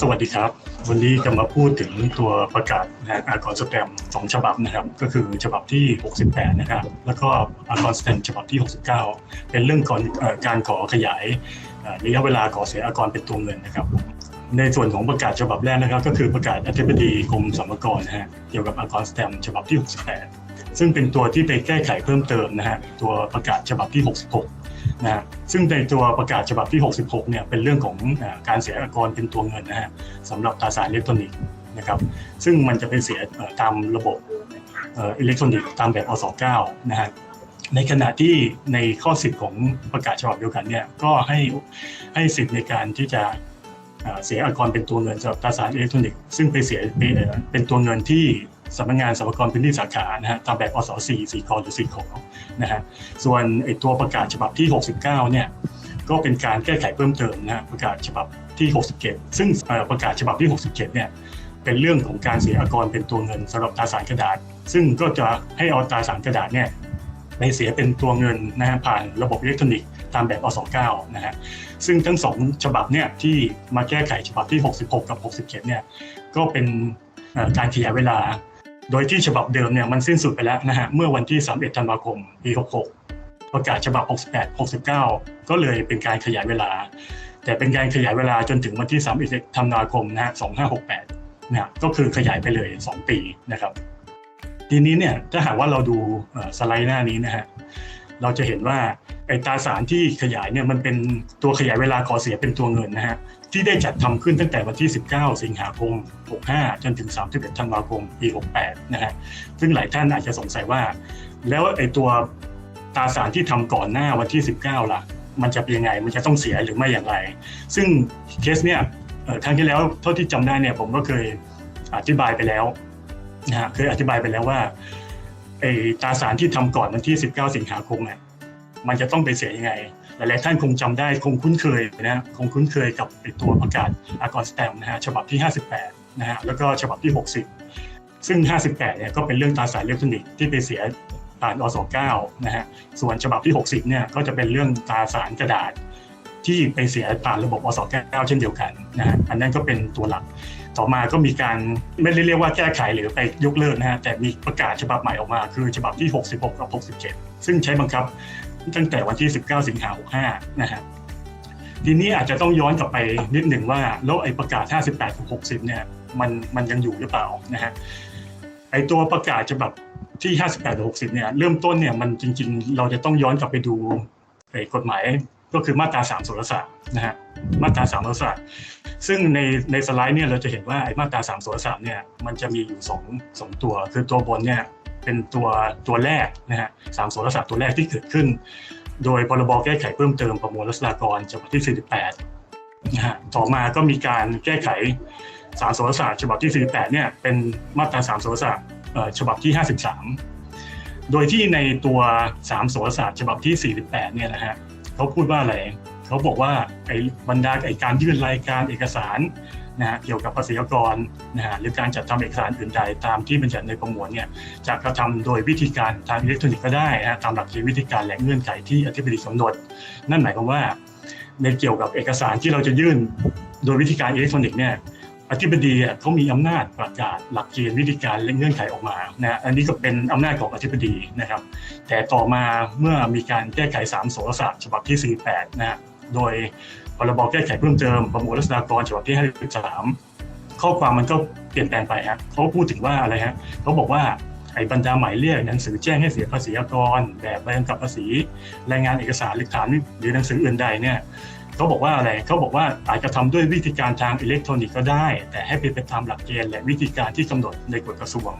สวัสดีครับ วันนี้จะมาพูดถึงตัวประกาศนะอากรสแตมสองฉบับนะครับ ก็คือฉบับที่ 68 นะครับ แล้วก็อากรสแตมฉบับที่ 69 เป็นเรื่องก่อนการขอขยายระยะเวลาขอเสียอากรเป็นตัวเงินนะครับ ในส่วนของประกาศฉบับแรกนะครับ ก็คือประกาศอธิบดีกรมสรรพากรนะฮะเกี่ยวกับอากรสแตมฉบับที่ 68 ซึ่งเป็นตัวที่ไปแก้ไขเพิ่มเติมนะฮะตัวประกาศฉบับที่ 66 นะซึ่งในตัวประกาศฉบับที่ 66 เนี่ยเป็นเรื่องของการเสียอากรเป็นตัวเงินนะฮะสำหรับตราสารอิเล็กทรอนิกส์นะครับซึ่งมันจะเป็นเสียตามระบบอิเล็กทรอนิกส์ตามแบบอส9นะฮะในขณะที่ในข้อ10ของประกาศฉบับเดียวกันเนี่ยก็ให้ให้สิทธิ์ในการที่จะเสียอากรเป็นตัวเงินสำหรับตราสารอิเล็กทรอนิกส์ซึ่งไปเสียเป็นเอ่อเป็นตัวเงินที่ สำนักงานสรรพากรพื้นที่สาขานะฮะตามแบบอส4 4กหรือ4ขอนะฮะส่วนไอตัวประกาศฉบับที่ 69 เนี่ยก็เป็นการแก้ไขเพิ่มเติมนะฮะประกาศฉบับที่ 67 ซึ่งเอ่อประกาศฉบับที่ 67 เนี่ยเป็นเรื่องของการเสียอากรเป็นตัวเงินสำหรับตราสารกระดาษ ซึ่งก็จะให้เอาตราสารกระดาษเนี่ยไปเสียเป็นตัวเงินนะฮะผ่านระบบอิเล็กทรอนิกส์ตามแบบอส9นะฮะซึ่งทั้งสองฉบับเนี่ยที่มาแก้ไขฉบับที่ 66 กับ 67 เนี่ยก็เป็นการขยายเวลา โดยที่ฉบับเดิมเนี่ยมันสิ้นสุดไปแล้วนะฮะเมื่อวันที่ 31 ธันวาคม ปี 66 ประกาศฉบับ 68 69 ก็เลยเป็นการขยายเวลา แต่เป็นการขยายเวลาจนถึงวันที่ 31 ธันวาคมนะฮะ2568นะก็คือขยายไปเลย 2 ปีนะครับทีนี้เนี่ยถ้าหากว่าเราดูสไลด์หน้านี้นะฮะเราจะเห็นว่าไอ้ตราสารที่ขยายเนี่ยมันเป็นตัวขยายเวลาขอเสียเป็นตัวเงินนะฮะ ที่ได้จัดทำขึ้นตั้งแต่วันที่ 19 สิงหาคม 65 จนถึง 31 ธันวาคม ปี 68 นะฮะ ซึ่งหลายท่านอาจจะสงสัยว่า แล้วไอ้ตัวตราสารที่ทำก่อนหน้าวันที่ 19 ล่ะ มันจะเป็นยังไง มันจะต้องเสียหรือไม่อย่างไร ซึ่งเคสเนี่ยครั้งที่แล้วเท่าที่จำได้เนี่ยผมก็เคยอธิบายไปแล้วนะฮะ เคยอธิบายไปแล้วว่าไอ้ตราสารที่ทำก่อนวันที่ 19 สิงหาคมเนี่ยมันจะต้องไปเสียยังไง หลายๆท่านคงจำได้คงคุ้นเคยนะคงคุ้นเคยกับไอตัวประกาศอากรสแตมนะฮะฉบับที่ 58นะฮะแล้วก็ฉบับที่ 60 ซึ่ง 58เนี่ยก็เป็นเรื่องตราสารอิเล็กทรอนิกส์ที่ไปเสียผ่านอส9นะฮะส่วนฉบับที่ 60เนี่ยก็จะเป็นเรื่องตราสารกระดาษที่ไปเสียผ่านระบบอส9เช่นเดียวกันนะฮะอันนั้นก็เป็นตัวหลักต่อมาก็มีการไม่ได้เรียกว่าแก้ไขหรือไปยกเลิกนะฮะแต่มีประกาศฉบับใหม่ออกมา คือฉบับที่ 66 กับ 67 ซึ่งใช้บังคับ ตั้งแต่วันที่ 19 สิงหา65นะฮะทีนี้อาจจะต้องย้อนกลับไปนิดหนึ่งว่าแล้วไอ้ประกาศ 58-60 เนี่ยมันมันยังอยู่หรือเปล่านะฮะไอ้ตัวประกาศฉบับที่ 58-60 เนี่ยเริ่มต้นเนี่ยมันจริง ๆ เราจะต้องย้อนกลับไปดูไอ้กฎหมายก็คือมาตรา3สุรศาสตร์นะฮะมาตรา3สุรศาสตร์ซึ่งในในสไลด์เนี่ยเราจะเห็นว่าไอ้มาตรา3สุรศาสตร์เนี่ยมันจะมีอยู่2 2ตัว คือตัวบนเนี่ย เป็นตัวตัวแรกนะฮะสามสุรศาสตร์ตัวแรกที่เกิดขึ้น โดยพรบแก้ไขเพิ่มเติมประมวลรัษฎากรฉบับที่ 48นะฮะต่อมาก็มีการแก้ไขสามสุรศาสตร์ฉบับที่ 48 เนี่ยเป็นมาตราสุรศาสตร์เอ่อฉบับที่ 53 โดยที่ในตัว3สุรศาสตร์ฉบับที่ 48 เนี่ยนะฮะเขาพูดว่าอะไรเขาบอกว่าไอ้บรรดาไอ้การยื่นรายการเอกสาร นะฮะเกี่ยวกับภาษีอากรนะฮะหรือการจัดทำเอกสารอื่นใดตามที่บัญญัติในประมวลเนี่ยจะกระทำโดยวิธีการทางอิเล็กทรอนิกส์ก็ได้นะฮะตามหลักเกณฑ์วิธีการและเงื่อนไขที่อธิบดีกำหนด นั่นหมายความว่าในเกี่ยวกับเอกสารที่เราจะยื่นโดยวิธีการอิเล็กทรอนิกส์เนี่ยอธิบดีเขามีอำนาจประกาศหลักเกณฑ์วิธีการและเงื่อนไขออกมานะอันนี้ก็เป็นอำนาจของอธิบดีนะครับ แต่ต่อมาเมื่อมีการแก้ไข3โสรศาสตร์ฉบับที่ 48นะฮะโดย พรบแก้ไขเพิ่มเติมประมวลรัษฎากรฉบับที่ 53 ข้อความมันก็เปลี่ยนแปลงไปฮะเขาพูดถึงว่าอะไรฮะเขาบอกว่าไอ้บรรดาหมายเรียกหนังสือแจ้งให้เสียภาษีอากร แบบใบกำกับภาษี รายงานเอกสารหลักฐานหรือหนังสืออื่นใดเนี่ยเขาบอกว่าอะไรเขาบอกว่าอาจจะทำด้วยวิธีการทางอิเล็กทรอนิกส์ก็ได้ แต่ให้เป็นไปตามหลักเกณฑ์และวิธีการที่กำหนดในกฎกระทรวง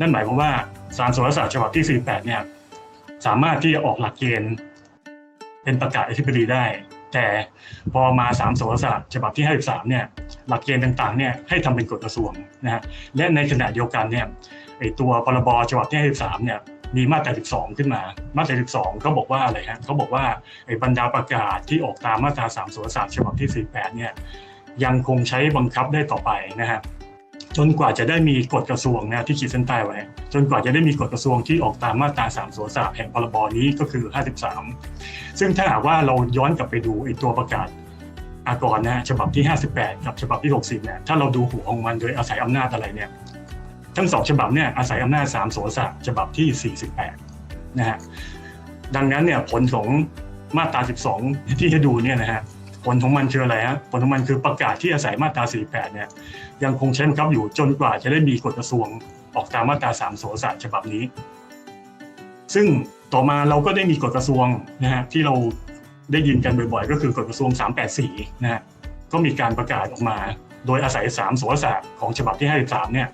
นั่นหมายความว่าสารสนศาสตร์ฉบับที่ 48 เนี่ยสามารถที่จะออกหลักเกณฑ์เป็นประกาศอธิบดีได้ แต่พอมา3โสรศาสารฉบับที่ 53เนี่ยหลักเกณฑ์ต่างๆเนี่ยให้ทำเป็นกฎกระทรวงนะฮะและในขณะเดียวกันเนี่ยไอตัวพรบฉบับที่ 53เนี่ยมีมาตรา 12 ขึ้นมา มาตรา 12เขาบอกว่าอะไรฮะเขาบอกว่าไอ้บรรดาประกาศที่ออกตามมาตรา3สรศาสารฉบับที่ 48เนี่ยยังคงใช้บังคับได้ต่อไปนะฮะ จนกว่าจะได้มีกฎกระทรวงนะที่ขีดเส้นใต้ไว้ จนกว่าจะได้มีกฎกระทรวงที่ออกตามมาตรา3ส่วนสาแห่งพรบนี้ก็คือ 53 ซึ่งถ้าหากว่าเราย้อนกลับไปดูไอ้ตัวประกาศอากรนะฮะฉบับที่ 58 กับฉบับที่ 60เนี่ยถ้าเราดูหัวของมันโดยอาศัยอำนาจอะไรเนี่ยทั้งสองฉบับเนี่ยอาศัยอำนาจ3โสสะฉบับที่ 48 นะฮะดังนั้นเนี่ยผลของมาตรา 12 ที่ให้ดูเนี่ยนะฮะ ลของมันคืออะไรฮะผลของมันคือประกาศที่อาศัยมาตรา 48 เนี่ยยังคงใช้บังคับอยู่จนกว่าจะได้มีกฎกระทรวงออกตามมาตรา 3 โสสะฉบับนี้ ซึ่งต่อมาเราก็ได้มีกฎกระทรวงนะฮะที่เราได้ยินกันบ่อยๆ ก็คือกฎกระทรวง 384 นะฮะก็มีการประกาศออกมา โดยอาศัย 3 โสรสะของฉบับที่ 53 เนี่ย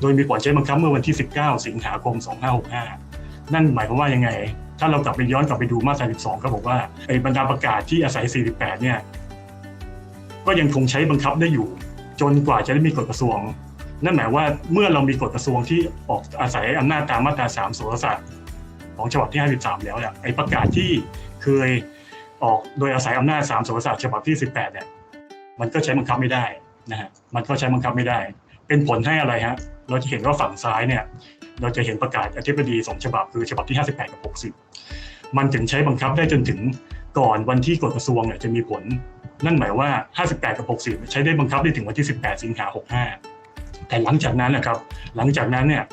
โดยมีผลใช้บังคับเมื่อวันที่ 19 สิงหาคม 2565 นั่นหมายความว่ายังไง ถ้าเรากลับไปย้อนกลับไปดูมาตรา 12 ก็บอกว่าไอ้บรรดาประกาศที่อาศัย 48 เนี่ย ก็ยังคงใช้บังคับได้อยู่ จนกว่าจะได้มีกฎกระทรวง นั่นหมายว่าเมื่อเรามีกฎกระทรวงที่ออกอาศัยอำนาจตามมาตรา3โสรสะของฉบับที่ 53 แล้วเนี่ยไอ้ประกาศที่เคยออกโดยอาศัยอำนาจ3โสรสะฉบับที่ 18 เนี่ย มันก็ใช้บังคับไม่ได้นะฮะมันก็ใช้บังคับไม่ได้ เป็นผลให้อะไรฮะ เราจะเห็นว่าฝั่งซ้ายเนี่ย เราจะเห็นประกาศอธิบดีสองฉบับคือฉบับที่ 58 กับ 60 มันถึงใช้บังคับได้จนถึงก่อนวันที่กฎกระทรวงเนี่ยจะมีผล นั่นหมายว่า 58 กับ 60 ใช้ได้บังคับได้ถึงวันที่ 18 สิงหา 65 แต่หลังจากนั้นนะครับ หลังจากนั้นเนี่ย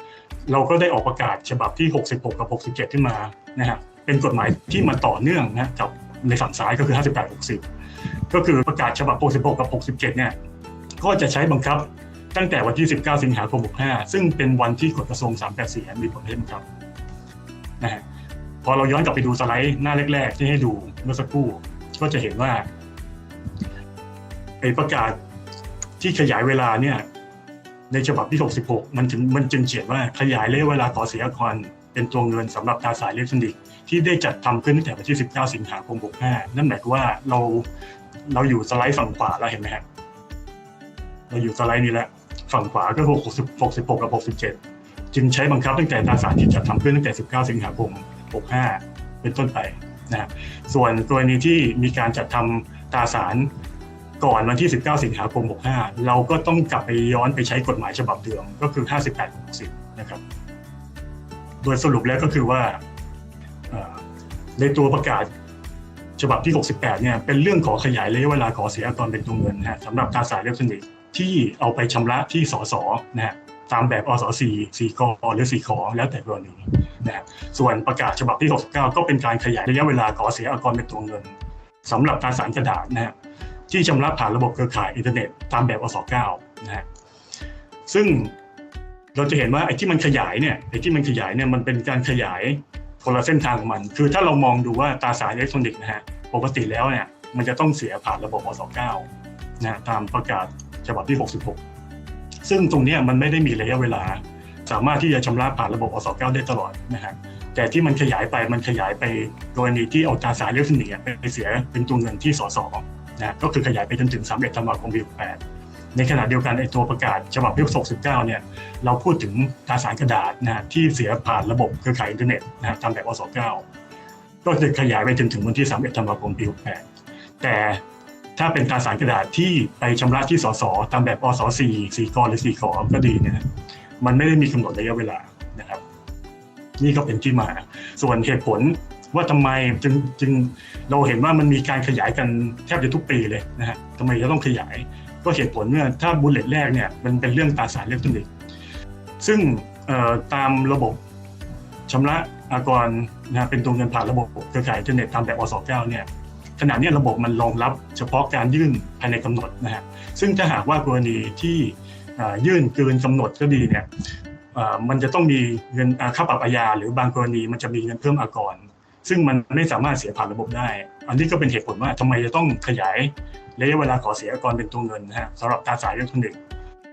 เราก็ได้ออกประกาศฉบับที่ 66 กับ 67 ขึ้นมานะฮะเป็นกฎหมายที่มาต่อเนื่องนะกับในฝั่งซ้ายก็คือ 58 60 ก็คือประกาศฉบับ 66 กับ 67 เนี่ยก็จะใช้บังคับ ตั้งแต่วันที่ 19 สิงหาคม 65 ซึ่งเป็นวันที่กฎกระทรวง 384 มีผลให้บังคับนะฮะพอเราย้อนกลับไปดูสไลด์หน้าแรก ๆ ที่ให้ดูเมื่อสักครู่ ก็จะเห็นว่าไอประกาศที่ขยายเวลาเนี่ยในฉบับที่ 66 มันถึงมันจึงเขียนว่าขยายระยะเวลาก่อเสียอาคารเป็นตัวเงินสำหรับตราสารอิเล็กทรอนิกส์ที่ได้จัดทำขึ้นตั้งแต่วันที่ 19 สิงหาคม 65 นั่นหมายความว่าเราเราอยู่สไลด์ฝั่งขวาแล้วเห็นไหมฮะเราอยู่สไลด์นี้แล้ว ฝั่งขวาก็คือ60 66 กับ 67 จึงใช้บังคับตั้งแต่ตราสารที่จัดทำขึ้นตั้งแต่ 19 สิงหาคม 65 เป็นต้นไปนะส่วนกรณีที่มีการจัดทำตราสารก่อนวันที่ 19 สิงหาคม 65 เราก็ต้องกลับไปย้อนไปใช้กฎหมายฉบับเดิมก็คือ 58 60 นะครับ โดยสรุปแล้วก็คือว่าในตัวประกาศฉบับที่ 68 เนี่ย เป็นเรื่องขอขยายระยะเวลาขอเสียตอนเป็นตัวเงินนะฮะสำหรับตราสารอิเล็กทรอนิกส์ ที่เอาไปชำระที่สสนะฮะตามแบบอส4 4กหรือ4ขอแล้วแต่กรณีนะส่วนประกาศฉบับที่ 69 ก็เป็นการขยายระยะเวลาขอเสียอากรเป็นตัวเงินสำหรับตราสารกระดาษนะฮะที่ชำระผ่านระบบเครือข่ายอินเทอร์เน็ตตามแบบอส9นะฮะซึ่งเราจะเห็นว่าไอ้ที่มันขยายเนี่ยไอ้ที่มันขยายเนี่ยมันเป็นการขยายคนละเส้นทางของมัน คือถ้าเรามองดูว่าตราสารอิเล็กทรอนิกส์นะฮะปกติแล้วเนี่ยมันจะต้องเสียผ่านระบบอส9นะฮะตามประกาศ ฉบับที่ 66 ซึ่งตรงนี้มันไม่ได้มีระยะเวลา สามารถที่จะชำระผ่านระบบอส9ได้ตลอดนะฮะแต่ที่มันขยายไปมันขยายไปกรณีที่เอาตราสารเล็กทรอนิกส์ไปเสียเป็นตัวเงินที่สสนะก็คือขยายไปจนถึง31ธันวาคมปี68ในขณะเดียวกันไอ้ตัวประกาศฉบับที่69เนี่ยเราพูดถึงตราสารกระดาษนะที่เสียผ่านระบบเครือข่ายอินเทอร์เน็ตนะตามแบบอส9ก็จะขยายไปจนถึงวันที่31ธันวาคมปี68แต่ ถ้าเป็นตราสารกระดาษที่ไปชำระที่สสตามแบบอส4 4กรหรือ4ขอก็ดีนะมันไม่ได้มีกำหนดระยะเวลานะครับ นี่ก็เป็นที่มา ส่วนเหตุผลว่าทำไมจึงจึงเราเห็นว่ามันมีการขยายกันแทบจะทุกปีเลยนะฮะทำไมจะต้องขยาย ก็เหตุผลเนี่ยถ้าบุลเลตแรกเนี่ยมันเป็นเรื่องตราสารเล็กทรอนิกซึ่งตามระบบชำระอากรนะเป็นตัวเงินผ่านระบบเครือข่ายอินเทอร์เน็ตตามแบบอส9เนี่ย ขณะนี้ระบบมันรองรับเฉพาะการยื่นภายในกำหนดนะฮะซึ่งถ้าหากว่ากรณีที่ยื่นเกินกำหนดก็ดีเนี่ยมันจะต้องมีเงินค่าปรับอาญาหรือบางกรณีมันจะมีเงินเพิ่มอากร ซึ่งมันไม่สามารถเสียผ่านระบบได้ อันนี้ก็เป็นเหตุผลว่าทำไมจะต้องขยายระยะเวลาขอเสียอากรเป็นตัวเงินนะฮะสำหรับตาสารอิเล็กทรอนิกส์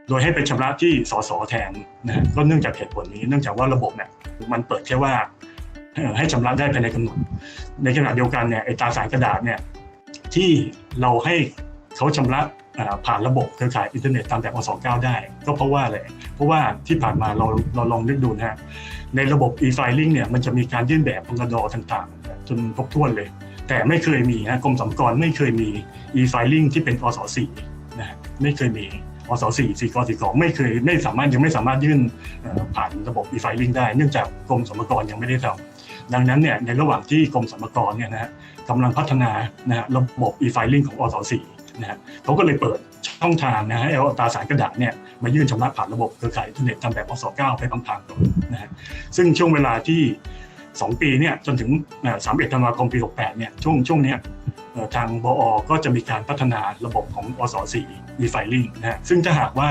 โดยให้เป็นชำระที่สสแทนนะก็เนื่องจากเหตุผลนี้เนื่องจากว่าระบบเนี่ยมันเปิดแค่ว่า ให้ชำระได้ภายในกำหนด ในขณะเดียวกันเนี่ยไอ้ตราสารกระดาษเนี่ยที่เราให้เขาชำระผ่านระบบเครือข่ายอินเทอร์เน็ตตามแบบอส9ได้ ก็เพราะว่าอะไร เพราะว่าที่ผ่านมาเราเราลองนึกดูนะฮะ ในระบบ e-filing เนี่ยมันจะมีการยื่นแบบพงดต่างๆ จนครบถ้วนเลย แต่ไม่เคยมีนะกรมสรรพากรไม่เคยมี e-filing ที่เป็นอส4นะฮะไม่เคยมีอส4 4ก4กไม่เคยไม่สามารถยังไม่สามารถยื่นผ่านระบบ e-filing ได้ เนื่องจากกรมสรรพากรยังไม่ได้ทำ ดังนั้นเนี่ยในระหว่างที่กรมสรรพากรเนี่ยนะฮะกำลังพัฒนานะฮะระบบ e-filing ของอสสีนะฮะเขาก็เลยเปิดช่องทางนะฮะเอาตราสารกระดาษเนี่ยมายื่นชำระผ่านระบบเครือข่ายอินเทอร์เน็ตตามแบบอส9ไปพังๆก่อนนะฮะซึ่งช่วงเวลาที่ 2 ปีเนี่ยจนถึงสามเอ็ดธันวาคมปี 68เนี่ยช่วงช่วงเนี้ยทางบอ ก็จะมีการพัฒนาระบบของอส4 e-filing นะฮะซึ่งถ้าหากว่า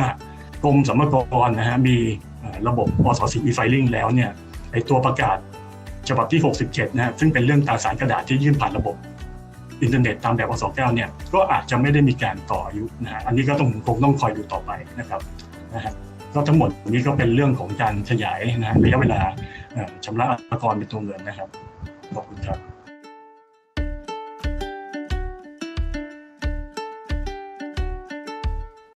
กรมสรรพากรนะฮะมีระบบอส4 e-filing แล้วเนี่ยไอตัวประกาศ ฉบับที่ 67 นะซึ่งเป็นเรื่องตราสารกระดาษที่ยื่นผ่านระบบอินเทอร์เน็ตตามแบบวส9เนี่ยก็อาจจะไม่ได้มีการต่ออายุนะฮะอันนี้ก็ต้องคงต้องคอยดูต่อไปนะครับนะฮะก็ทั้งหมดนี้ก็เป็นเรื่องของการขยายนะระยะเวลาเอ่อชำระอากรเป็นตัวเงินนะครับขอบคุณครับ